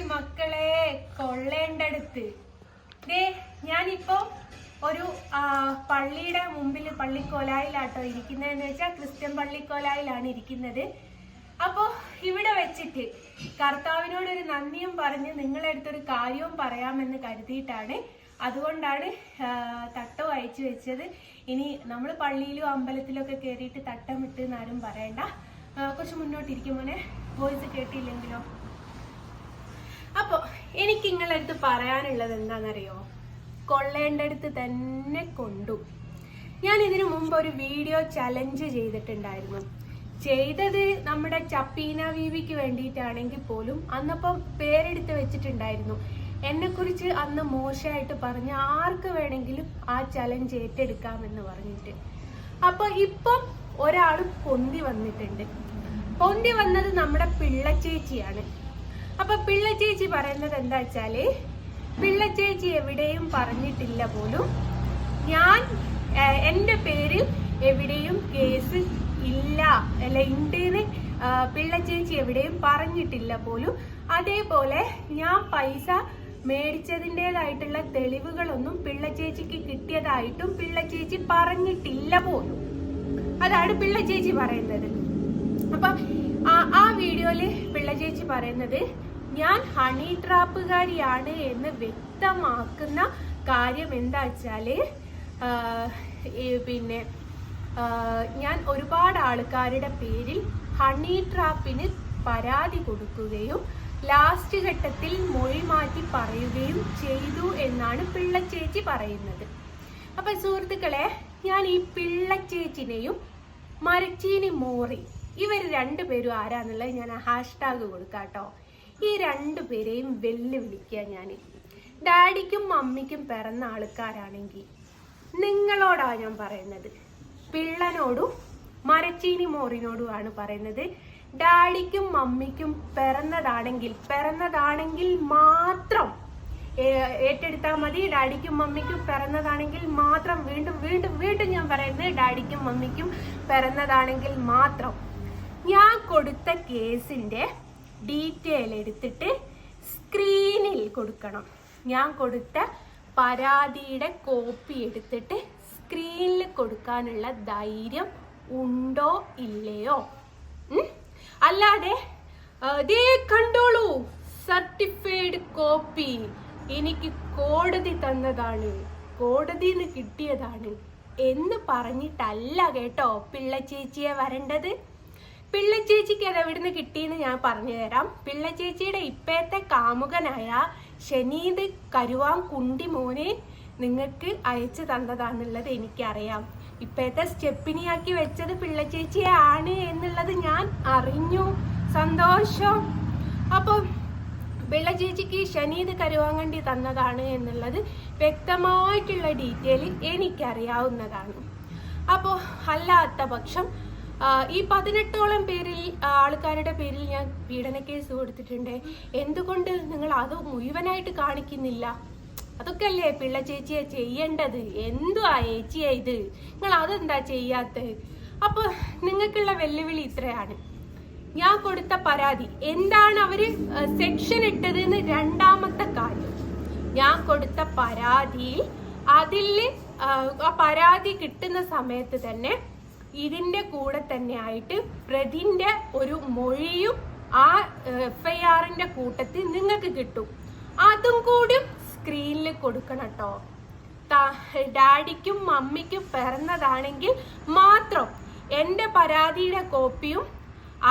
Hi മക്കളെ കൊള്ളേണ്ടടുത്ത്. ദേ ഞാനിപ്പോ ഒരു പള്ളിയുടെ മുമ്പിൽ പള്ളിക്കോലായിലാട്ടോ ഇരിക്കുന്നതെന്ന് വെച്ചാൽ ക്രിസ്ത്യൻ പള്ളിക്കോലായിലാണ് ഇരിക്കുന്നത്. അപ്പോൾ ഇവിടെ വെച്ചിട്ട് കർത്താവിനോട് ഒരു നന്ദിയും പറഞ്ഞ് നിങ്ങളെ അടുത്തൊരു കാര്യവും പറയാമെന്ന് കരുതിയിട്ടാണ് അതുകൊണ്ടാണ് തട്ടം അയച്ചു വെച്ചത്. ഇനി നമ്മൾ പള്ളിയിലും അമ്പലത്തിലും ഒക്കെ കയറിയിട്ട് തട്ടം വിട്ട് എന്നാരും പറയണ്ട കുറച്ച് മുന്നോട്ടിരിക്കും മോനെ. വോയിസ് കേട്ടില്ലെങ്കിലോ? അപ്പൊ എനിക്ക് നിങ്ങളുടെ അടുത്ത് പറയാനുള്ളത് എന്താണെന്നറിയോ? കൊള്ളേണ്ടടുത്ത് തന്നെ കൊണ്ടു. ഞാൻ ഇതിനു മുമ്പ് ഒരു വീഡിയോ ചലഞ്ച് ചെയ്തിട്ടുണ്ടായിരുന്നു. ചെയ്തത് നമ്മുടെ ചപ്പീന വീവിക്ക് വേണ്ടിയിട്ടാണെങ്കിൽ പോലും അന്നപ്പം പേരെടുത്ത് വെച്ചിട്ടുണ്ടായിരുന്നു. എന്നെക്കുറിച്ച് അന്ന് മോശമായിട്ട് പറഞ്ഞ ആർക്ക് വേണമെങ്കിലും ആ ചലഞ്ച് ഏറ്റെടുക്കാമെന്ന് പറഞ്ഞിട്ട്. അപ്പൊ ഇപ്പം ഒരാൾ പൊന്തി വന്നിട്ടുണ്ട്. പൊന്തി വന്നത് നമ്മുടെ പിള്ളച്ചേച്ചിയാണ് അപ്പൊ പിള്ള ചേച്ചി പറയുന്നത് എന്താ വെച്ചാൽ പിള്ള ചേച്ചി എവിടെയും പറഞ്ഞിട്ടില്ല പോലും. ഞാൻ എന്റെ പേരിൽ എവിടെയും കേസ് ഇല്ല അല്ല ഉണ്ടെന്ന് പിള്ളച്ചേച്ചി എവിടെയും പറഞ്ഞിട്ടില്ല പോലും. അതേപോലെ ഞാൻ പൈസ മേടിച്ചതിന്റെതായിട്ടുള്ള തെളിവുകളൊന്നും പിള്ള ചേച്ചിക്ക് കിട്ടിയതായിട്ടും പിള്ള ചേച്ചി പറഞ്ഞിട്ടില്ല പോലും. അതാണ് പിള്ള ചേച്ചി പറയുന്നത്. അപ്പൊ ആ- വീഡിയോയിൽ പിള്ള ചേച്ചി പറയുന്നത് ഞാൻ ഹണി ട്രാപ്പുകാരിയാണ് എന്ന് വ്യക്തമാക്കുന്ന കാര്യം എന്താ വെച്ചാൽ പിന്നെ ഞാൻ ഒരുപാട് ആൾക്കാരുടെ പേരിൽ ഹണി ട്രാപ്പിന് പരാതി കൊടുക്കുകയും ലാസ്റ്റ് ഘട്ടത്തിൽ മൊഴി മാറ്റി പറയുകയും ചെയ്തു എന്നാണ് പിള്ളച്ചേച്ചി പറയുന്നത്. അപ്പൊ സുഹൃത്തുക്കളെ ഞാൻ ഈ പിള്ളച്ചേച്ചിനെയും മരച്ചീനി മോറി ഇവർ രണ്ടുപേരും ആരാന്നുള്ളത് ഞാൻ ഹാഷ്ടാഗ് കൊടുക്കാട്ടോ. ഈ രണ്ടു പേരെയും വെല്ലുവിളിക്കുക ഞാൻ ഡാഡിക്കും മമ്മിക്കും പിറന്ന ആൾക്കാരാണെങ്കിൽ നിങ്ങളോടാണ് ഞാൻ പറയുന്നത്. പിള്ളനോടും മരച്ചീനി മോറിനോടുമാണ് പറയുന്നത്. ഡാഡിക്കും മമ്മിക്കും പിറന്നതാണെങ്കിൽ പിറന്നതാണെങ്കിൽ മാത്രം ഏറ്റെടുത്താൽ മതി. ഡാഡിക്കും മമ്മിക്കും പിറന്നതാണെങ്കിൽ മാത്രം വീണ്ടും വീണ്ടും വീണ്ടും ഞാൻ പറയുന്നത് ഡാഡിക്കും മമ്മിക്കും പിറന്നതാണെങ്കിൽ മാത്രം. ഞാൻ കൊടുത്ത കേസിന്റെ ഡീറ്റെയിൽ എടുത്തിട്ട് സ്ക്രീനിൽ കൊടുക്കണം. ഞാൻ കൊടുത്ത പരാതിയുടെ കോപ്പി എടുത്തിട്ട് സ്ക്രീനിൽ കൊടുക്കാനുള്ള ധൈര്യം ഉണ്ടോ ഇല്ലയോ? അല്ലാതെ ദേ കണ്ടോളൂ സർട്ടിഫൈഡ് കോപ്പി എനിക്ക് കോടതി തന്നതാണ് കോടതിന്ന് കിട്ടിയതാണ് എന്ന് പറഞ്ഞിട്ടല്ല കേട്ടോ പിള്ള ചേച്ചിയെ വരേണ്ടത്. പിള്ളച്ചേച്ചിക്ക് അത് എവിടുന്ന് കിട്ടിയെന്ന് ഞാൻ പറഞ്ഞു തരാം. പിള്ളച്ചേച്ചിയുടെ ഇപ്പോഴത്തെ കാമുകനായ ഷനീദ് കരുവാൻ കുണ്ടി മോനെ നിങ്ങൾക്ക് അയച്ചു തന്നതാന്നുള്ളത് എനിക്കറിയാം. ഇപ്പോഴത്തെ സ്റ്റെപ്പിനിയാക്കി വെച്ചത് പിള്ളച്ചേച്ചിയെ ആണ് എന്നുള്ളത് ഞാൻ അറിഞ്ഞു. സന്തോഷം. അപ്പം പിള്ളച്ചേച്ചിക്ക് ശനീത് കരുവാങ്കണ്ടി തന്നതാണ് എന്നുള്ളത് വ്യക്തമായിട്ടുള്ള ഡീറ്റെയിൽ എനിക്കറിയാവുന്നതാണ്. അപ്പോൾ അല്ലാത്ത പക്ഷം ഈ പതിനെട്ടോളം പേരിൽ ആൾക്കാരുടെ പേരിൽ ഞാൻ പീഡന കേസ് കൊടുത്തിട്ടുണ്ട്. എന്തുകൊണ്ട് നിങ്ങൾ അത് മുഴുവനായിട്ട് കാണിക്കുന്നില്ല? അതൊക്കെ അല്ലേ പിള്ള ചേച്ചിയെ ചെയ്യേണ്ടത്? എന്തുവാ ചേച്ചിയാ ഇത്? നിങ്ങൾ അതെന്താ ചെയ്യാത്തത്? അപ്പൊ നിങ്ങൾക്കുള്ള വെല്ലുവിളി ഇത്രയാണ്. ഞാൻ കൊടുത്ത പരാതി. എന്താണ് അവർ സെക്ഷൻ ഇട്ടതെന്ന് രണ്ടാമത്തെ കാര്യം. ഞാൻ കൊടുത്ത പരാതിയിൽ അതിൽ ആ പരാതി കിട്ടുന്ന സമയത്ത് തന്നെ ഇതിന്റെ കൂടെ തന്നെ ആയിട്ട് പ്രതിന്റെ ഒരു മൊഴിയും ആ എഫ് ഐ ആറിന്റെ കൂട്ടത്തിൽ നിങ്ങൾക്ക് കിട്ടും. അതും കൂടി സ്ക്രീനിൽ കൊടുക്കണം കേട്ടോ ഡാഡിക്കും മമ്മിക്കും പിറന്നതാണെങ്കിൽ മാത്രം എന്റെ പരാതിയുടെ കോപ്പിയും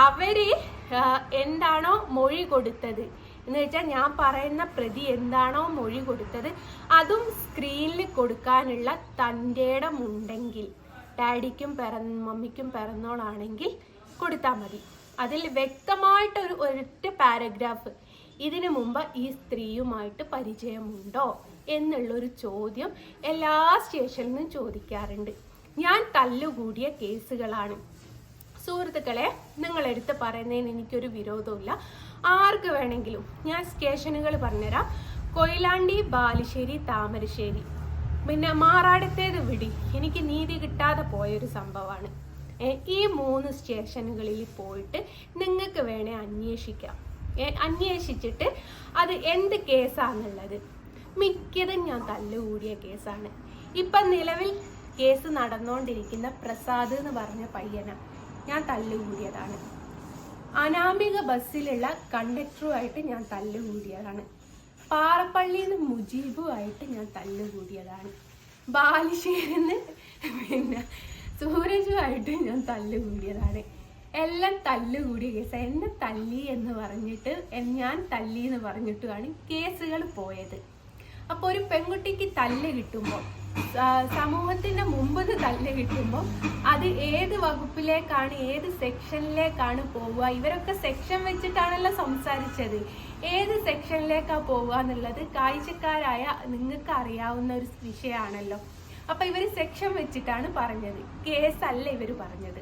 അവർ എന്താണോ മൊഴി കൊടുത്തത്. എന്ന് വെച്ചാൽ ഞാൻ പറയുന്ന പ്രതി എന്താണോ മൊഴി കൊടുത്തത് അതും സ്ക്രീനിൽ കൊടുക്കാനുള്ള തന്റെ ഇടമുണ്ടെങ്കിൽ ഡാഡിക്കും പിറ മമ്മിക്കും പിറന്നോളാണെങ്കിൽ കൊടുത്താൽ മതി. അതിൽ വ്യക്തമായിട്ടൊരു ഒരൊറ്റ പാരഗ്രാഫ്. ഇതിനു മുമ്പ് ഈ സ്ത്രീയുമായിട്ട് പരിചയമുണ്ടോ എന്നുള്ളൊരു ചോദ്യം എല്ലാ സ്റ്റേഷനിലും ചോദിക്കാറുണ്ട്. ഞാൻ തല്ലുകൂടിയ കേസുകളാണ്. സുഹൃത്തുക്കളെ നിങ്ങളെടുത്ത് പറയുന്നതിന് എനിക്കൊരു വിരോധമില്ല ആർക്ക് വേണമെങ്കിലും. ഞാൻ സ്റ്റേഷനുകൾ പറഞ്ഞുതരാം. കൊയിലാണ്ടി ബാലുശ്ശേരി താമരശ്ശേരി. പിന്നെ മാറാടത്തേത് വിടി. എനിക്ക് നീതി കിട്ടാതെ പോയൊരു സംഭവമാണ്. ഈ മൂന്ന് സ്റ്റേഷനുകളിൽ പോയിട്ട് നിങ്ങൾക്ക് വേണേ അന്വേഷിക്കാം. അന്വേഷിച്ചിട്ട് അത് എന്ത് കേസാന്നുള്ളത്. മിക്കതും ഞാൻ തല്ലുകൂടിയ കേസാണ്. ഇപ്പം നിലവിൽ കേസ് നടന്നുകൊണ്ടിരിക്കുന്ന പ്രസാദ് എന്ന് പറഞ്ഞ പയ്യന. ഞാൻ തല്ലുകൂടിയതാണ്. അനാമിക ബസ്സിലുള്ള കണ്ടക്ടറുമായിട്ട് ഞാൻ തല്ലുകൂടിയതാണ്. പാറപ്പള്ളിയിൽ നിന്ന് മുജീബുമായിട്ട് ഞാൻ തല്ലുകൂടിയതാണ്. ബാലുശ്ശേരിന്ന് പിന്നെ സൂരജുമായിട്ട് ഞാൻ തല്ലുകൂടിയതാണ്. എല്ലാം തല്ലുകൂടിയ കേസ്. എന്നെ തല്ലി എന്ന് പറഞ്ഞിട്ട് ഞാൻ തല്ലി എന്ന് പറഞ്ഞിട്ടുമാണ് കേസുകൾ പോയത്. അപ്പോൾ ഒരു പെൺകുട്ടിക്ക് തല്ല് കിട്ടുമ്പോൾ സമൂഹത്തിന്റെ മുമ്പ് തല്ല് കിട്ടുമ്പോൾ അത് ഏത് വകുപ്പിലേക്കാണ് ഏത് സെക്ഷനിലേക്കാണ് പോവുക? ഇവരൊക്കെ സെക്ഷൻ വെച്ചിട്ടാണല്ലോ സംസാരിച്ചത്. ഏത് സെക്ഷനിലേക്കാ പോവുക എന്നുള്ളത് കാഴ്ചക്കാരായ നിങ്ങൾക്ക് അറിയാവുന്ന ഒരു വിഷയമാണല്ലോ. അപ്പൊ ഇവർ സെക്ഷൻ വെച്ചിട്ടാണ് പറഞ്ഞത്. കേസല്ല ഇവർ പറഞ്ഞത്.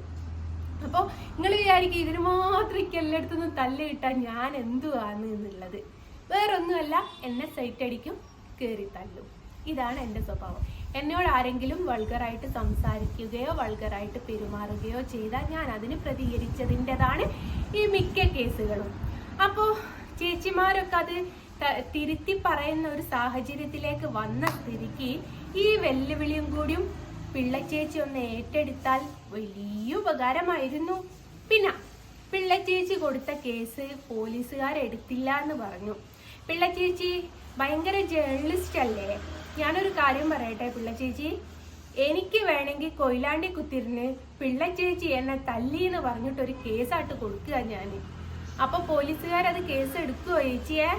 അപ്പോൾ നിങ്ങൾ വിചാരിക്കും ഇതിന് മാത്രം എല്ലായിടത്തുനിന്നും തല്ല് കിട്ടാൻ ഞാൻ എന്തുവാന്ന് എന്നുള്ളത്. വേറൊന്നുമല്ല എന്നെ സൈറ്റ് അടിക്കും കയറി തല്ലും. ഇതാണ് എന്റെ സ്വഭാവം. എന്നോട് ആരെങ്കിലും വൾഗറായിട്ട് സംസാരിക്കുകയോ വൾഗറായിട്ട് പെരുമാറുകയോ ചെയ്താൽ ഞാൻ അതിന് പ്രതികരിച്ചതിന്റെതാണ് ഈ മിക്ക കേസുകളും. അപ്പോൾ ചേച്ചിമാരൊക്കെ അത് തിരുത്തി പറയുന്ന ഒരു സാഹചര്യത്തിലേക്ക് വന്ന സ്ഥിതിക്ക് ഈ വെല്ലുവിളിയും കൂടിയും പിള്ളച്ചേച്ചി ഒന്ന് ഏറ്റെടുത്താൽ വലിയ ഉപകാരമായിരുന്നു. പിന്നെ പിള്ളച്ചേച്ചി കൊടുത്ത കേസ് പോലീസുകാരെടുത്തില്ല എന്ന് പറഞ്ഞു. പിള്ളച്ചേച്ചി ഭയങ്കര ജേർണലിസ്റ്റ് അല്ലേ? ഞാനൊരു കാര്യം പറയട്ടെ പിള്ളച്ചേച്ചി എനിക്ക് വേണമെങ്കിൽ കൊയിലാണ്ടി കുത്തിരിന് പിള്ളച്ചേച്ചി എന്നെ തല്ലി എന്ന് പറഞ്ഞിട്ട് ഒരു കേസായിട്ട് കൊടുക്കുക ഞാൻ അപ്പൊ പോലീസുകാരത് കേസ് എടുക്കുവോ ചേച്ചിയെ?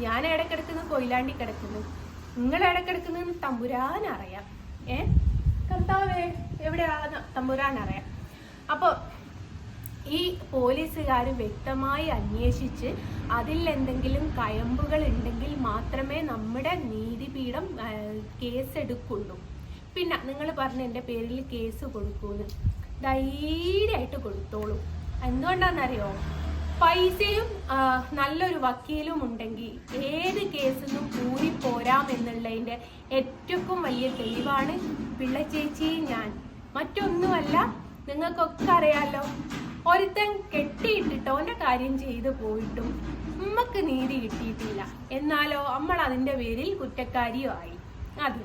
ഞാൻ ഇടക്കിടക്കുന്നു കിടക്കുന്നു കൊയിലാണ്ടി കിടക്കുന്നു. നിങ്ങൾ ഇടക്കിടക്കുന്നു കിടക്കുന്നു തമ്പുരാൻ അറിയാം. ഏ? കർത്താവേ എവിടെയാ തമ്പുരാൻ അറിയാം. അപ്പൊ ഈ പോലീസുകാർ വ്യക്തമായി അന്വേഷിച്ച് അതിൽ എന്തെങ്കിലും കയമ്പുകൾ ഉണ്ടെങ്കിൽ മാത്രമേ നമ്മുടെ നീതിപീഠം കേസെടുക്കുള്ളൂ. പിന്നെ നിങ്ങൾ പറഞ്ഞ എന്റെ പേരിൽ കേസ് കൊടുക്കൂന്ന് ധൈര്യമായിട്ട് കൊടുത്തോളൂ. എന്തുകൊണ്ടാണെന്നറിയോ? പൈസയും നല്ലൊരു വക്കീലും ഉണ്ടെങ്കിൽ ഏത് കേസിനും കൂടി പോരാം എന്നുള്ളതിന്റെ ഏറ്റവും വലിയ തെളിവാണ് പിള്ളച്ചേച്ചി ഞാൻ. മറ്റൊന്നുമല്ല നിങ്ങൾക്കൊക്കെ അറിയാലോ ഒരുത്തൻ കെട്ടിയിട്ടിട്ട് ഓന്റെ കാര്യം ചെയ്തു പോയിട്ടും ഉമ്മക്ക് നീതി കിട്ടിയിട്ടില്ല. എന്നാലോ നമ്മൾ അതിന്റെ പേരിൽ കുറ്റക്കാരിയോ ആയി. അത്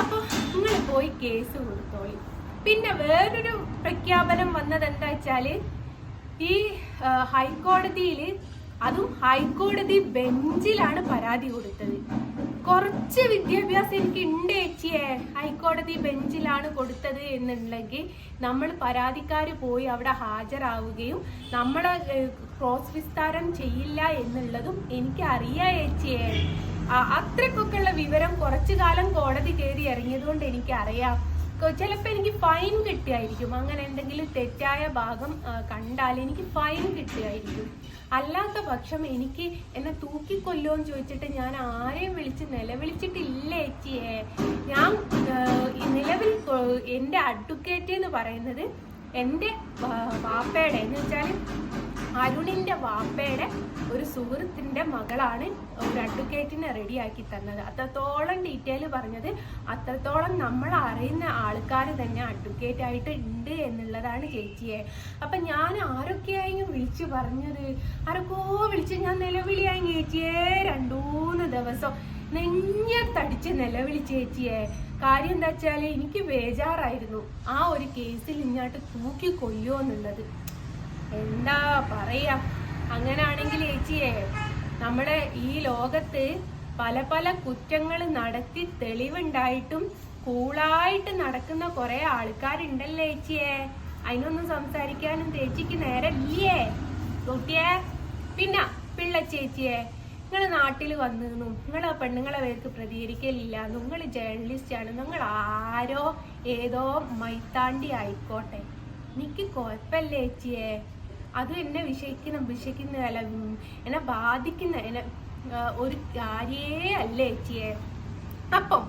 അപ്പോൾ നിങ്ങൾ പോയി കേസ് കൊടുത്തോളി. പിന്നെ വേറൊരു പ്രഖ്യാപനം വന്നത് എന്താ വെച്ചാൽ ഈ ഹൈക്കോടതിയിൽ അതും ഹൈക്കോടതി ബെഞ്ചിലാണ് പരാതി കൊടുത്തത്. കുറച്ച് വിദ്യാഭ്യാസം എനിക്ക് ഉണ്ട് ചേച്ചിയെ. ഹൈക്കോടതി ബെഞ്ചിലാണ് കൊടുത്തത് എന്നുണ്ടെങ്കിൽ നമ്മൾ പരാതിക്കാർ പോയി അവിടെ ഹാജരാവുകയും നമ്മളെ ക്രോസ് വിസ്താരം ചെയ്യില്ല എന്നുള്ളതും എനിക്ക് അറിയാം ചേച്ചിയെ അത്രക്കൊക്കെയുള്ള വിവരം കുറച്ചു കാലം കോടതി കയറി ഇറങ്ങിയതുകൊണ്ട് എനിക്കറിയാം. ചിലപ്പോൾ എനിക്ക് ഫൈൻ കിട്ടിയായിരിക്കും. അങ്ങനെ എന്തെങ്കിലും തെറ്റായ ഭാഗം കണ്ടാൽ എനിക്ക് ഫൈൻ കിട്ടിയായിരിക്കും അല്ലാത്ത പക്ഷം എനിക്ക് എന്നെ തൂക്കിക്കൊല്ലോ എന്ന് ചോദിച്ചിട്ട് ഞാൻ ആരെയും വിളിച്ച് നിലവിളിച്ചിട്ടില്ല ചേച്ചിയെ ഞാൻ നിലവിൽ എന്റെ അഡ്വക്കേറ്റ് എന്ന് പറയുന്നത് എന്റെ വാപ്പയുടെ. എന്ന് വെച്ചാൽ അരുണിന്റെ വാപ്പയുടെ ഒരു സുഹൃത്തിന്റെ മകളാണ് ഒരു അഡ്വക്കേറ്റിനെ റെഡിയാക്കി തന്നത്. അത്രത്തോളം ഡീറ്റെയിൽ പറഞ്ഞത് അത്രത്തോളം നമ്മൾ അറിയുന്ന ആൾക്കാർ തന്നെ അഡ്വക്കേറ്റ് ആയിട്ട് ഉണ്ട് എന്നുള്ളതാണ് ചേച്ചിയെ. അപ്പൊ ഞാൻ ആരൊക്കെയായും വിളിച്ചു പറഞ്ഞത്? ആരൊക്കോ വിളിച്ച് ഞാൻ നിലവിളിയായി ചേച്ചിയെ. രണ്ടൂന്ന് ദിവസം നെഞ്ഞ നെഞ്ഞത്തടിച്ച് നിലവിളി ചേച്ചിയെ. കാര്യം എന്താ വെച്ചാൽ എനിക്ക് ബേജാറായിരുന്നു ആ ഒരു കേസിൽ ഇങ്ങോട്ട് തൂക്കി കൊല്ലുമോ എന്നുള്ളത്. എന്താ പറയാ? അങ്ങനാണെങ്കിൽ ചേച്ചിയെ നമ്മുടെ ഈ ലോകത്ത് പല പല കുറ്റങ്ങൾ നടത്തി തെളിവുണ്ടായിട്ടും കൂളായിട്ട് നടക്കുന്ന കുറെ ആൾക്കാരുണ്ടല്ലേ ചേച്ചിയെ? അതിനൊന്നും സംസാരിക്കാനും ചേച്ചിക്ക് നേരമില്ലേ? കുട്ടിയെ പിന്നെ പിള്ള ചേച്ചിയെ നിങ്ങൾ നാട്ടിൽ വന്നിരുന്നു. നിങ്ങൾ ആ പെണ്ണുങ്ങളെ പേർക്ക് പ്രതികരിക്കലില്ല. നിങ്ങൾ ആണ്. നിങ്ങൾ ആരോ ഏതോ മൈത്താണ്ടി ആയിക്കോട്ടെ. എനിക്ക് കുഴപ്പമില്ല ചേച്ചിയെ. അത് എന്നെ വിഷയിക്കുന്ന വിഷയിക്കുന്ന അല്ല എന്നെ ബാധിക്കുന്ന എന്നെ ഒരു കാര്യേ അല്ല ചേച്ചിയെ അപ്പം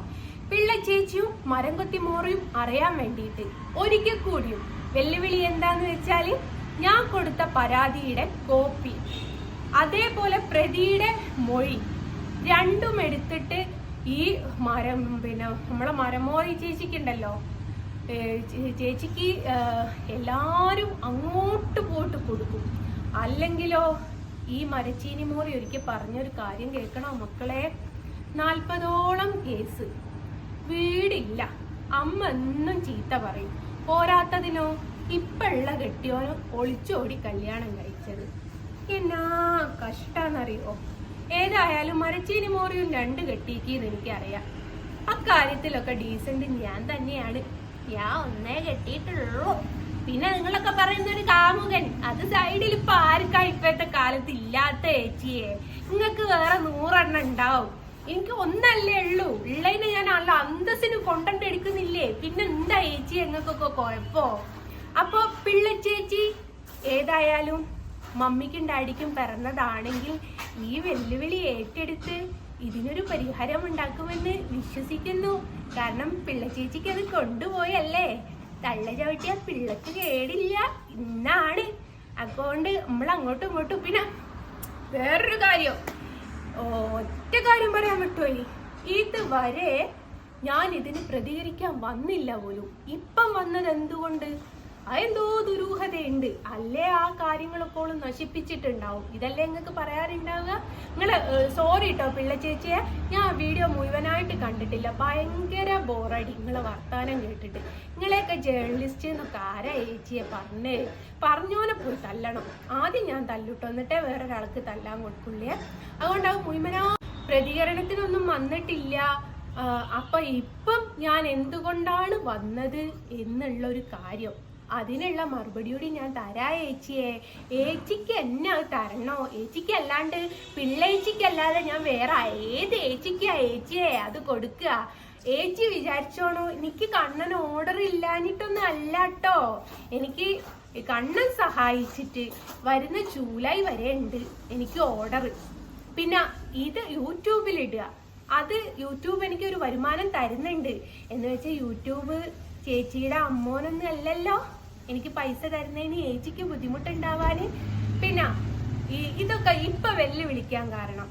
പിള്ള ചേച്ചിയും മരം കൊത്തി മോറിയും അറിയാൻ വേണ്ടിയിട്ട് ഒരിക്കൽ കൂടിയും വെല്ലുവിളി എന്താന്ന് വെച്ചാൽ ഞാൻ കൊടുത്ത പരാതിയുടെ കോപ്പി അതേപോലെ പ്രതിയുടെ മൊഴി രണ്ടും എടുത്തിട്ട് ഈ മരം പിന്നെ നമ്മളെ മരമോറി ചേച്ചിക്കുണ്ടല്ലോ ചേച്ചിക്ക് ഏ, എല്ലാരും അങ്ങോട്ട് പോയിട്ട് കൊടുക്കും അല്ലെങ്കിലോ? ഈ മരച്ചീനി മോറി ഒരിക്കൽ പറഞ്ഞൊരു കാര്യം കേൾക്കണോ മക്കളെ? നാൽപ്പതോളം കേസ്. വീടില്ല. അമ്മ എന്നും ചീത്ത പറയും. പോരാത്തതിനോ? ഇപ്പള്ള കെട്ടിയോനോ ഒളിച്ചോടി കല്യാണം കഴിച്ചത്. എന്നാ കഷ്ടാന്നറിയോ? ഏതായാലും മരച്ചീനി മോറിയും രണ്ട് കെട്ടിക്കീന്ന് എനിക്കറിയാം. അക്കാര്യത്തിലൊക്കെ ഡീസന്റ് ഞാൻ തന്നെയാണ്. ഞാൻ ഒന്നേ കെട്ടിയിട്ടുള്ളൂ. പിന്നെ നിങ്ങളൊക്കെ പറയുന്ന ഒരു കാമുകൻ. അത് സൈഡിൽ ഇപ്പൊ ആർക്കാ ഇപ്പോഴത്തെ കാലത്ത് ഇല്ലാത്ത ഏച്ചിയെ? നിങ്ങൾക്ക് വേറെ നൂറെണ്ണം ഉണ്ടാവും. എനിക്ക് ഒന്നല്ലേ ഉള്ളൂ. ഉള്ളതിനെ ഞാൻ അല്ല അന്തസ്സിന് കൊണ്ടണ്ട് എടുക്കുന്നില്ലേ? പിന്നെ എന്താ ഏച്ചി എങ്ങക്കൊക്കെ കൊഴപ്പോ? അപ്പൊ പിള്ളച്ചേച്ചി ഏതായാലും മമ്മിക്കും ഡാഡിക്കും പിറന്നതാണെങ്കിൽ ഈ വെല്ലുവിളി ഏറ്റെടുത്ത് ഇതിനൊരു പരിഹാരം ഉണ്ടാക്കുമെന്ന് വിശ്വസിക്കുന്നു. കാരണം പിള്ളച്ചേച്ചിക്ക് അത് കൊണ്ടുപോയല്ലേ തള്ള ചവിട്ടിയ പിള്ളക്ക് കേടില്ല. ഇന്നാണ്. അതുകൊണ്ട് നമ്മൾ അങ്ങോട്ടും ഇങ്ങോട്ടും പിന്നെ വേറൊരു കാര്യം. ഒറ്റ കാര്യം പറയാൻ പറ്റുമോ ഇതുവരെ ഞാൻ ഇതിന് പ്രതികരിക്കാൻ വന്നില്ല പോലും. ഇപ്പം വന്നത് എന്തുകൊണ്ട്? അതെന്തോ ദുരൂഹതയുണ്ട്. അല്ലേ ആ കാര്യങ്ങളൊക്കെ നശിപ്പിച്ചിട്ടുണ്ടാവും. ഇതല്ലേ നിങ്ങൾക്ക് പറയാറുണ്ടാവുക? നിങ്ങൾ സോറി കേട്ടോ പിള്ള ചേച്ചിയെ. ഞാൻ വീഡിയോ മുഴുവനായിട്ട് കണ്ടിട്ടില്ല. ഭയങ്കര ബോറടി. നിങ്ങളെ വർത്താനം കേട്ടിട്ട്. നിങ്ങളെയൊക്കെ ജേർണലിസ്റ്റ് എന്നൊക്കെ ആരാ ചേച്ചിയെ പറഞ്ഞേ? പറഞ്ഞോനെ പോയി തല്ലണം. ആദ്യം ഞാൻ തല്ലിട്ടോ. എന്നിട്ടേ വേറൊരാൾക്ക് തല്ലാൻ കൊടുക്കുള്ളേ. അതുകൊണ്ട് അത് മുഴുവനാ പ്രതികരണത്തിനൊന്നും വന്നിട്ടില്ല. അപ്പൊ ഇപ്പം ഞാൻ എന്തുകൊണ്ടാണ് വന്നത് എന്നുള്ള ഒരു കാര്യം. അതിനുള്ള മറുപടി കൂടി ഞാൻ തരാ ഏച്ചിയെ. ഏച്ചിക്ക് എന്നെ തരണോ? ഏച്ചിക്ക് അല്ലാണ്ട് പിള്ളേച്ചിക്കല്ലാതെ ഞാൻ വേറെ ഏത് ഏച്ചിക്കാ ഏച്ചിയെ അത് കൊടുക്കുക? ഏച്ചി വിചാരിച്ചോണോ എനിക്ക് കണ്ണൻ ഓർഡർ ഇല്ലാഞ്ഞിട്ടൊന്നും അല്ല കേട്ടോ എനിക്ക് കണ്ണൻ സഹായിച്ചിട്ട് വരുന്ന ജൂലൈ വരെ ഉണ്ട് എനിക്ക് ഓർഡർ പിന്നെ ഇത് യൂട്യൂബിൽ ഇടുക. അത് യൂട്യൂബ് എനിക്ക് ഒരു വരുമാനം തരുന്നുണ്ട്. എന്ന് വെച്ചാൽ യൂട്യൂബ് ചേച്ചിയുടെ അമ്മോനൊന്നും അല്ലല്ലോ. എനിക്ക് പൈസ തരുന്നതിന് ഏച്ചിക്ക് ബുദ്ധിമുട്ടുണ്ടാവാൻ പിന്നെ ഈ ഇതൊക്കെ ഇപ്പൊ വെല്ലുവിളിക്കാൻ കാരണം.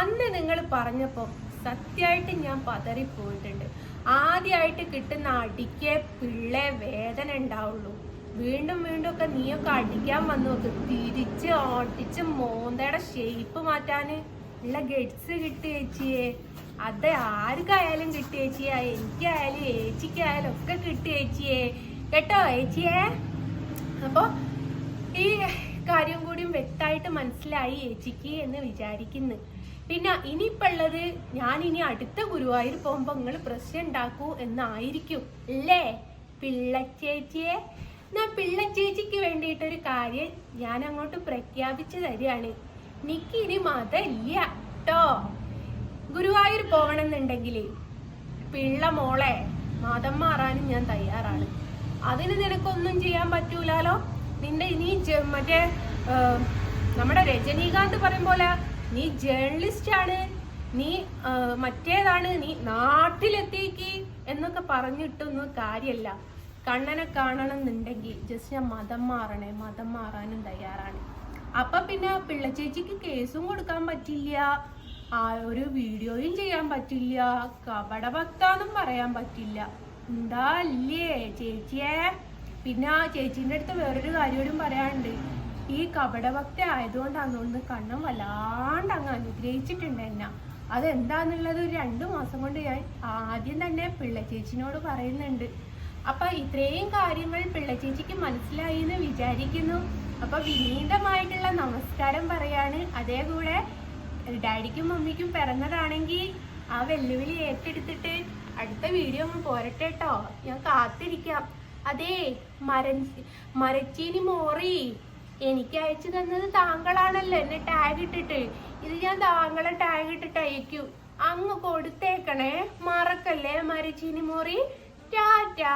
അന്ന് നിങ്ങൾ പറഞ്ഞപ്പോ സത്യമായിട്ട് ഞാൻ പതറിപ്പോയിട്ടുണ്ട്. ആദ്യമായിട്ട് കിട്ടുന്ന അടിക്കേ പിള്ളെ വേദന ഉണ്ടാവുള്ളൂ. വീണ്ടും വീണ്ടും ഒക്കെ നീയൊക്കെ അടിക്കാൻ വന്നു നോക്ക്. തിരിച്ച് ഓട്ടിച്ച് മോന്തയുടെ ഷേപ്പ് മാറ്റാന്. ഉള്ള ഗഡ്സ് കിട്ടി ചേച്ചിയെ അത് ആർക്കായാലും കിട്ടി ചേച്ചിയെ എനിക്കായാലും ഏച്ചിക്കായാലും ഒക്കെ കിട്ടി ചേച്ചിയെ കേട്ടോ ഏച്ചിയെ? അപ്പൊ ഈ കാര്യം കൂടിയും വ്യക്തമായിട്ട് മനസ്സിലായി ഏച്ചിക്ക് എന്ന് വിചാരിക്കുന്നു. പിന്നെ ഇനിയിപ്പോ ഉള്ളത് ഞാൻ ഇനി അടുത്ത ഗുരുവായൂർ പോകുമ്പോ നിങ്ങൾ പ്രശ്നം ഉണ്ടാക്കൂ എന്നായിരിക്കും അല്ലേ? പിള്ളച്ചേച്ചിയെ എന്നാ പിള്ളച്ചേച്ചിക്ക് വേണ്ടിയിട്ടൊരു കാര്യം ഞാൻ അങ്ങോട്ട് പ്രഖ്യാപിച്ചു തരികയാണ് എനിക്ക് ഇനി മതമില്ല കേട്ടോ ഗുരുവായൂർ പോകണമെന്നുണ്ടെങ്കിൽ പിള്ള മോളെ മതം മാറാനും ഞാൻ തയ്യാറാണ്. അതിന് നിനക്കൊന്നും ചെയ്യാൻ പറ്റൂലാലോ? നിന്റെ ഇനി മറ്റേ നമ്മുടെ രജനീകാന്ത് പറയും പോലെ നീ ജേർണലിസ്റ്റ് ആണ്. നീ മറ്റേതാണ്. നീ നാട്ടിലെത്തിക്ക് എന്നൊക്കെ പറഞ്ഞിട്ടൊന്നും കാര്യമല്ല കണ്ണനെ കാണണം എന്നുണ്ടെങ്കിൽ ജസ്റ്റ് ഞാൻ മതം മാറണേ. മതം മാറാനും തയ്യാറാണ്. അപ്പൊ പിന്നെ പിള്ളച്ചേച്ചിക്ക് കേസും കൊടുക്കാൻ പറ്റില്ല. ആ ഒരു വീഡിയോയും ചെയ്യാൻ പറ്റില്ല. കപടഭക്താന്നും പറയാൻ പറ്റില്ല. എന്താ ഇല്ലേ ചേച്ചിയെ? പിന്നെ ആ ചേച്ചീന്റെ അടുത്ത് വേറൊരു കാര്യോടും പറയാനുണ്ട്. ഈ കപടഭക്തി ആയതുകൊണ്ടാണ് ഒന്ന് കണ്ണം വല്ലാണ്ട് അങ്ങ് അനുഗ്രഹിച്ചിട്ടുണ്ട് എന്നാ. അതെന്താന്നുള്ളത് ഒരു രണ്ടു മാസം കൊണ്ട് ഞാൻ ആദ്യം തന്നെ പിള്ളച്ചേച്ചിനോട് പറയുന്നുണ്ട്. അപ്പൊ ഇത്രയും കാര്യങ്ങൾ പിള്ളച്ചേച്ചിക്ക് മനസ്സിലായി എന്ന് വിചാരിക്കുന്നു. അപ്പൊ വിനീതമായിട്ടുള്ള നമസ്കാരം പറയാണ്. അതേ കൂടെ ഡാഡിക്കും മമ്മിക്കും പിറന്നതാണെങ്കിൽ ആ വെല്ലുവിളി ഏറ്റെടുത്തിട്ട് അടുത്ത വീഡിയോ ഒന്ന് പോരട്ടെ കേട്ടോ ഞാൻ കാത്തിരിക്കാം. അതെ മര മരച്ചീനി മോറി എനിക്ക് അയച്ചു തന്നത് താങ്കളാണല്ലോ എന്നെ ടാഗ് ഇട്ടിട്ട്. ഇത് ഞാൻ താങ്കളെ ടാഗ് ഇട്ടിട്ട് അയക്കും. അങ്ങ് കൊടുത്തേക്കണേ. മറക്കല്ലേ മരച്ചീനി മോറി? ടാറ്റാ